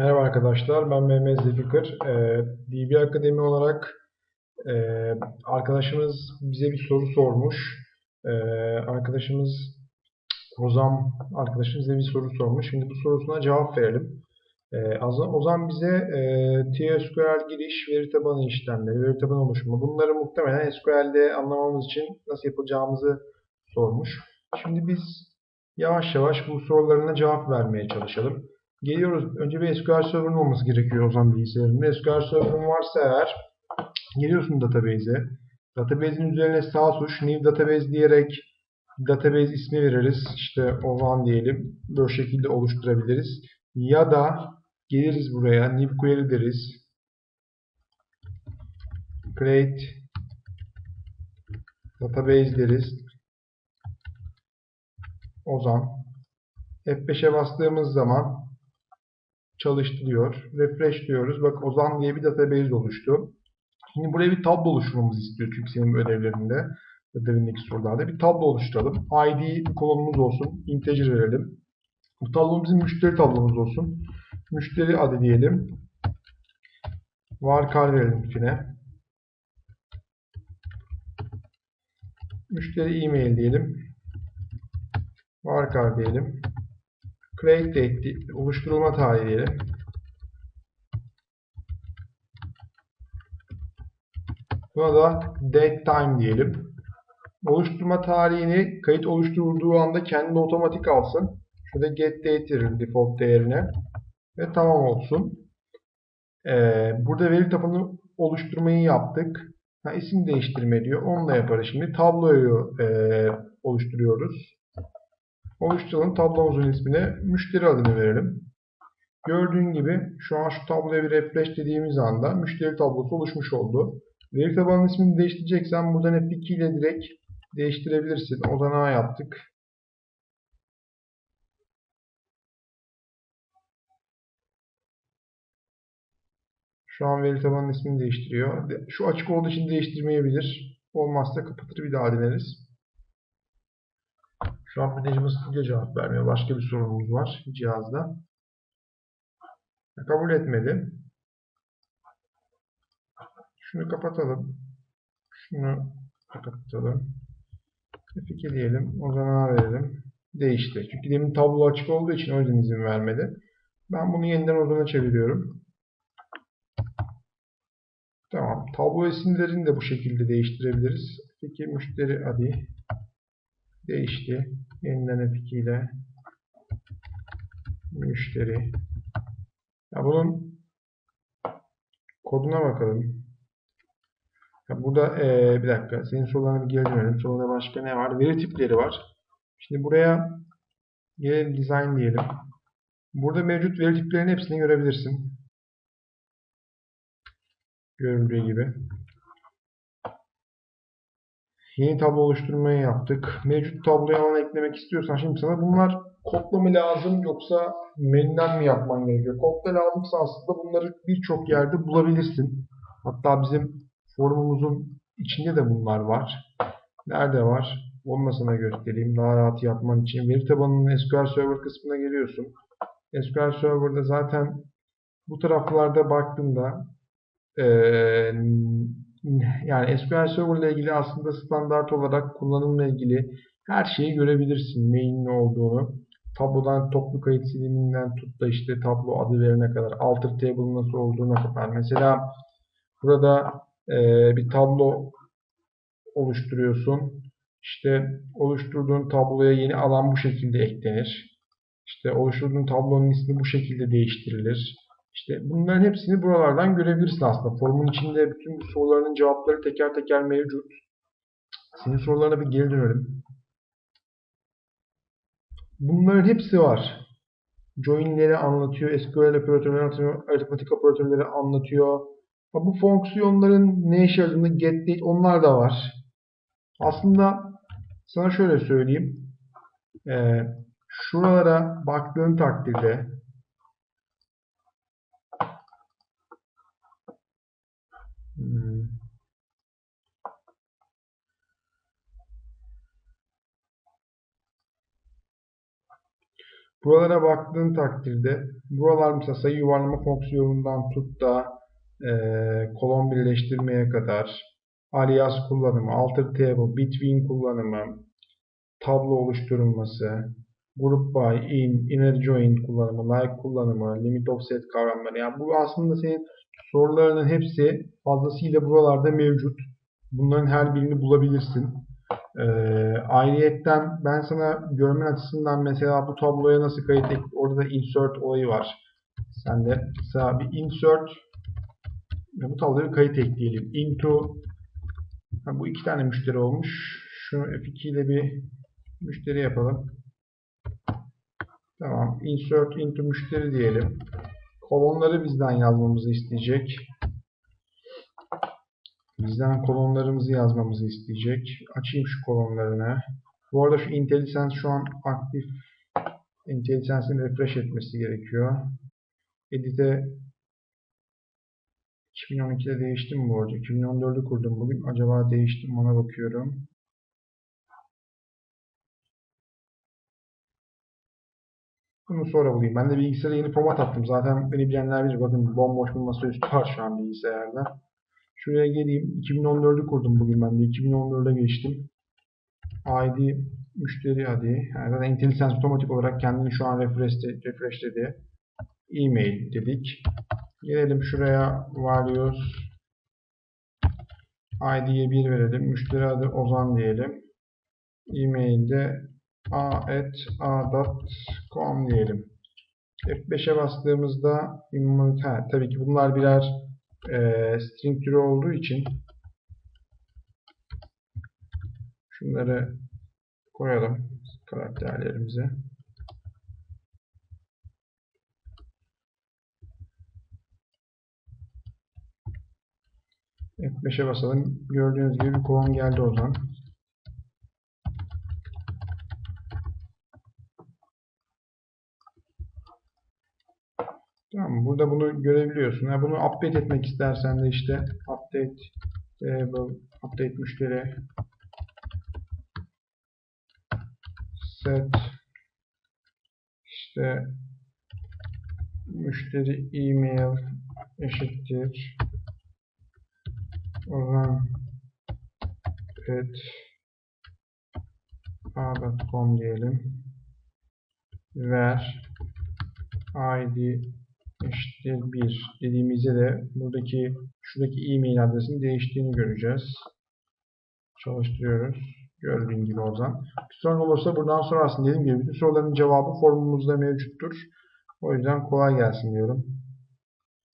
Merhaba arkadaşlar, ben Mehmet Zeki Kır. Ee, DB Akademi olarak e, arkadaşımız bize bir soru sormuş. Ee, arkadaşımız Ozan arkadaşımız bize bir soru sormuş. Şimdi bu sorusuna cevap verelim. Ee, Ozan bize e, TSQL giriş, veri tabanı işlemleri, veri tabanı oluşumu bunları muhtemelen SQL'de anlamamız için nasıl yapacağımızı sormuş. Şimdi biz yavaş yavaş bu sorularına cevap vermeye çalışalım. Geliyoruz. Önce bir SQL Server'ın olması gerekiyor o zaman bilgisayarında. SQL Server'ın varsa eğer geliyorsun database'e. Database'in üzerine sağ tuş New Database diyerek database ismi veririz. İşte Ozan diyelim. Böyle şekilde oluşturabiliriz. Ya da geliriz buraya New Query deriz. Create Database deriz. Ozan. F5'e bastığımız zaman çalıştı diyor. Refresh diyoruz. Bak Ozan diye bir database oluştu. Şimdi buraya bir tablo oluşturmamızı istiyor çünkü senin ödevlerinde, ödevindeki sorularda. Bir tablo oluşturalım. ID kolonumuz olsun. Integer verelim. Bu tablo bizim müşteri tablomuz olsun. Müşteri adı diyelim. Varkar verelim içine. Müşteri e-mail diyelim. Varkar diyelim. Create date oluşturulma tarihi. Buna da date time diyelim. Oluşturma tarihini kayıt oluşturduğu anda kendi otomatik alsın. Şurada get date verelim default değerine. Ve tamam olsun. Ee, burada veri tabanı oluşturmayı yaptık. Ha, isim değiştirme diyor. Onu da yaparız şimdi. Tabloyu e, oluşturuyoruz. Oluşturalım tablomuzun ismine müşteri adını verelim. Gördüğün gibi şu an şu tabloya bir refresh dediğimiz anda müşteri tablosu oluşmuş oldu. Veri tabanının ismini değiştireceksen buradan F2 ile direkt değiştirebilirsin. Odana yaptık. Şu an veri tabanının ismini değiştiriyor. Şu açık olduğu için değiştirmeyebilir. Olmazsa kapatır bir daha deneriz. Şu an Management Studio cevap vermiyor. Başka bir sorunumuz var cihazda. Kabul etmedi. Şunu kapatalım. Şunu kapatalım. F2 diyelim. O zaman verelim. Değişti. Çünkü demin tablo açık olduğu için o yüzden izin vermedi. Ben bunu yeniden Ozan'a çeviriyorum. Tamam. Tablo isimlerini de bu şekilde değiştirebiliriz. F2 müşteri adı değişti. Yeniden F2 ile müşteri. Ya bunun koduna bakalım. Ya burada ee, bir dakika. Senin sorularına bir geri dönelim. Soruda başka ne var? Veri tipleri var. Şimdi buraya gelelim design diyelim. Burada mevcut veri tiplerinin hepsini görebilirsin. Göründüğü gibi. Yeni tablo oluşturmayı yaptık. Mevcut tabloya alan eklemek istiyorsan şimdi sana bunlar kodla mı lazım yoksa menüden mi yapman gerekiyor? Kodla lazımsa aslında bunları birçok yerde bulabilirsin. Hatta bizim forumumuzun içinde de bunlar var. Nerede var? Onu da sana göstereyim. Daha rahat yapman için. Veri tabanının SQL Server kısmına geliyorsun. SQL Server'da zaten bu taraflarda baktığında ee, yani SQL Server ile ilgili aslında standart olarak kullanımla ilgili her şeyi görebilirsin. Neyin ne olduğunu. Tablodan toplu kayıt siliminden tut da işte tablo adı verene kadar. Alter table nasıl olduğuna kadar. Mesela burada e, bir tablo oluşturuyorsun. İşte oluşturduğun tabloya yeni alan bu şekilde eklenir. İşte oluşturduğun tablonun ismi bu şekilde değiştirilir. İşte bunların hepsini buralardan görebilirsin aslında. Formun içinde bütün bu soruların cevapları teker teker mevcut. Senin sorularına bir geri dönelim. Bunların hepsi var. Join'leri anlatıyor, SQL operatörleri anlatıyor, aritmetik operatörleri anlatıyor. Bu fonksiyonların ne işe yaradığını, get, date onlar da var. Aslında sana şöyle söyleyeyim. Ee, şuralara baktığın takdirde Buralara baktığın takdirde buralar mesela sayı yuvarlama fonksiyonundan tut da eee, kolon birleştirmeye kadar alias kullanımı, alter table, between kullanımı, tablo oluşturulması, group by, in, inner join kullanımı, like kullanımı, limit offset kavramları. Yani bu aslında senin sorularının hepsi fazlasıyla buralarda mevcut. Bunların her birini bulabilirsin. Ee, ayrıyetten ben sana görmen açısından mesela bu tabloya nasıl kayıt ek orada da insert olayı var. Sen de mesela bir insert ve bu tabloya bir kayıt ekleyelim. Into ha, bu iki tane müşteri olmuş. Şunu F2 ile bir müşteri yapalım. Tamam. Insert into müşteri diyelim. Kolonları bizden yazmamızı isteyecek. Bizden kolonlarımızı yazmamızı isteyecek. Açayım şu kolonlarını. Bu arada şu IntelliSense şu an aktif. IntelliSense'in refresh etmesi gerekiyor. Edit'e 2012'de değişti mi bu arada? 2014'ü kurdum bugün. Acaba değişti mi ona bakıyorum. Bunu sonra bulayım. Ben de bilgisayara yeni format attım. Zaten beni bilenler bilir. Bakın bomboş bir masaüstü var şu an bilgisayarda. Şuraya geleyim. 2014'ü kurdum bugün ben de. 2014'e geçtim. ID müşteri adı. Yani zaten IntelliSense otomatik olarak kendini şu an refresh, refreshledi. E-mail dedik. Gelelim şuraya values ID'ye 1 verelim. Müşteri adı Ozan diyelim. E-mail'de a.a.com diyelim. F5'e bastığımızda ha, tabii ki bunlar birer e, string türü olduğu için şunları koyalım karakterlerimize. F5'e basalım. Gördüğünüz gibi bir kolon geldi o zaman. Tamam Burada bunu görebiliyorsun. Ha, bunu update etmek istersen de işte update table, update müşteri set işte müşteri email eşittir. Ozan pet a.com diyelim. Ver. İd eşittir 1 dediğimizde de buradaki şuradaki e-mail adresinin değiştiğini göreceğiz. Çalıştırıyoruz. Gördüğün gibi Ozan. Bir sorun olursa buradan sorarsın. Dediğim gibi bütün soruların cevabı formumuzda mevcuttur. O yüzden kolay gelsin diyorum.